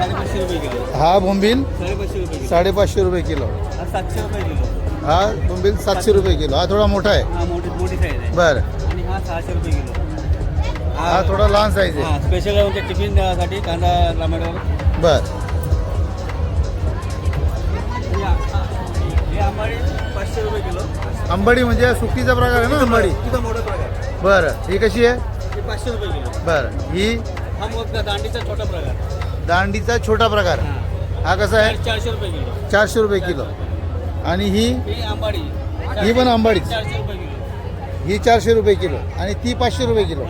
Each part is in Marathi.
हा बोंबील साडेपाचशे रुपये किलो. हा सातशे रुपये किलो. हा बोंबील सातशे रुपये किलो. हा थोडा मोठा आहे. हा बरं. हा हा थोडा लहान साईज आहे. हा स्पेशल म्हणजे टिफिनसाठी कांदा टमाटर. बर. हे आंबाडी म्हणजे सुकीचा प्रकार आहे ना प्रकार बरं. ही कशी आहे? पाचशे रुपये किलो. बरं. ही? हा दांडीचा छोटा प्रकार दांडीचा छोटा प्रकार. हा. कसा आहे? चारशे रुपये किलो. चारशे रुपये किलो. आणि ही? ही आंबाडी. ही पण आंबाडीच. चारशे रुपये किलो. ही चारशे रुपये किलो. आणि ती पाचशे रुपये किलो.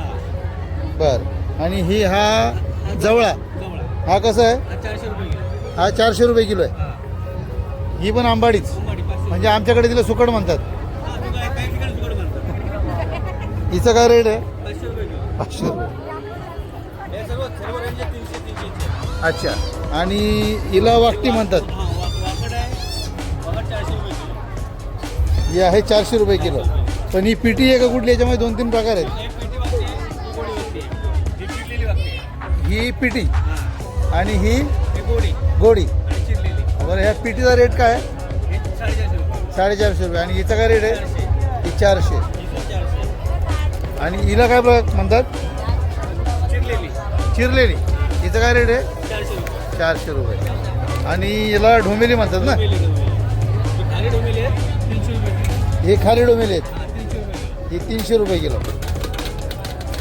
बर. आणि ही हा जवळा. जवळ. हा कसा आहे? हा चारशे रुपये किलो. हा चारशे रुपये किलो आहे. हा. पण आंबाडीच. आंबाडी पाचशे म्हणजे आमच्याकडे तिला सुकट म्हणतात. हा तू काय काही ठिकाणी तुकडे म्हणतात. हिचं काय रेट आहे? पाचशे रुपये किलो. पाचशे रुपये. हे सर्व सर्व रेंज आहे तीनशे तीनशे अच्छा. आणि हिला वाकटी म्हणतात. हा वा- वाकड आहे वाकड चारशे रुपये किलो. ही आहे चारशे रुपये किलो. पण ही पिटी आहे का कुठली याच्यामध्ये दोन तीन प्रकार आहेत. एक पेटी वागते गोडी वागते ही ही पिटी हा. आणि ही हे गोडी. गोडी. आणि चिरलेली. बरं ह्या पिटीचा रेट काय आहे? हे साडेचारशे रुपये. साडेचारशे रुपये. आणि हिचा काय रेट आहे? चारशे. ही चारशे. ही चारशे. आणि हिला काय प्र- म्हणतात? चिरलेली. चिरलेली. हिचं काय रेट आहे? चारशे रुपये. चारशे रुपये आणि याला ढोमेली म्हणतात ना? डोमेली डोमेली ही खाली डोमेली आहे तीनशे रुपये किलो. हे खाली डोमेली आहेत? हा तीनशे रुपये किलो. ही तीनशे रुपये किलो.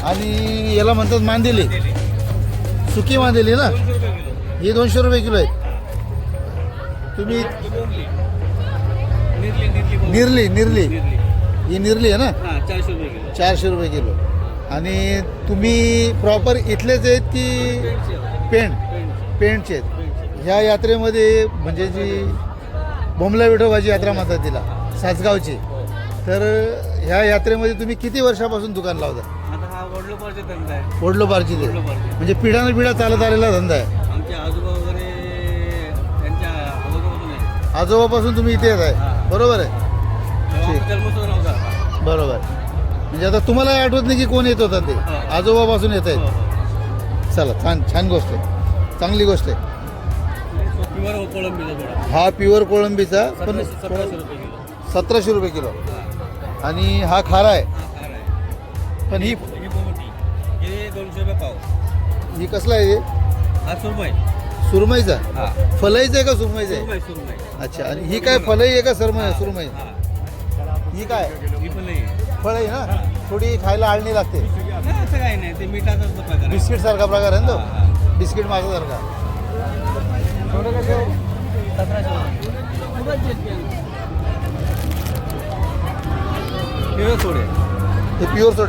आणि याला म्हणतात मांदेली. दिली सुकी मांदेली ना? दोनशे रुपये किलो. ही दोनशे रुपये किलो आहेत. तुम्ही बोंबली निर्ली निर्ली बोंबली. निर्ली निर्ली. निर्ली. ही निर्ली आहे ना? हा चारशे रुपये किलो. चारशे रुपये किलो. आणि तुम्ही प्रॉपर इथलेच आहेत की पेंट पेंटचे आहेत. ह्या यात्रेमध्ये म्हणजे जी बोमला विठोबाची यात्रा म्हणतात तिला सासगावची तर ह्या यात्रेमध्ये तुम्ही किती वर्षापासून दुकान लावता? वडलोपारचा धंदा आहे. वडलोपारची ते. म्हणजे पिढ्यानं पिढ्या चालत आलेला धंदा आहे. आजोबापासून तुम्ही इथे येत आहे. बरोबर आहे. बरोबर. म्हणजे आता तुम्हाला आठवत नाही की कोण येत होता ते? हा. आजोबापासून येत हो, आहेत. हो. चला छान छान गोष्ट आहे. चांगली गोष्ट आहे. हा प्युअर कोळंबीचा पण सतराशे रुपये किलो. हा आणि हा खारा आहे. हा पण ही ही बोमटी हे दोनशे रुपये पाव. ही कसला आहे हे? हा सुरमई. सुरमईचा? हा. फलईचा आहे का सुरमईचा आहे? अच्छा आणि ही काय फलई आहे का सरमई? सुरमई. हा ही काय ही नाही फळई ना थोडी खायला आळणी लागते. नाही, असं काही नाही ते मिठाचाच तो प्रकार आहे. बिस्किट सारखा प्रकार आहे ना तो. बिस्किट माझ्यासारखा हो? हे सोडे हे प्युअर सोडे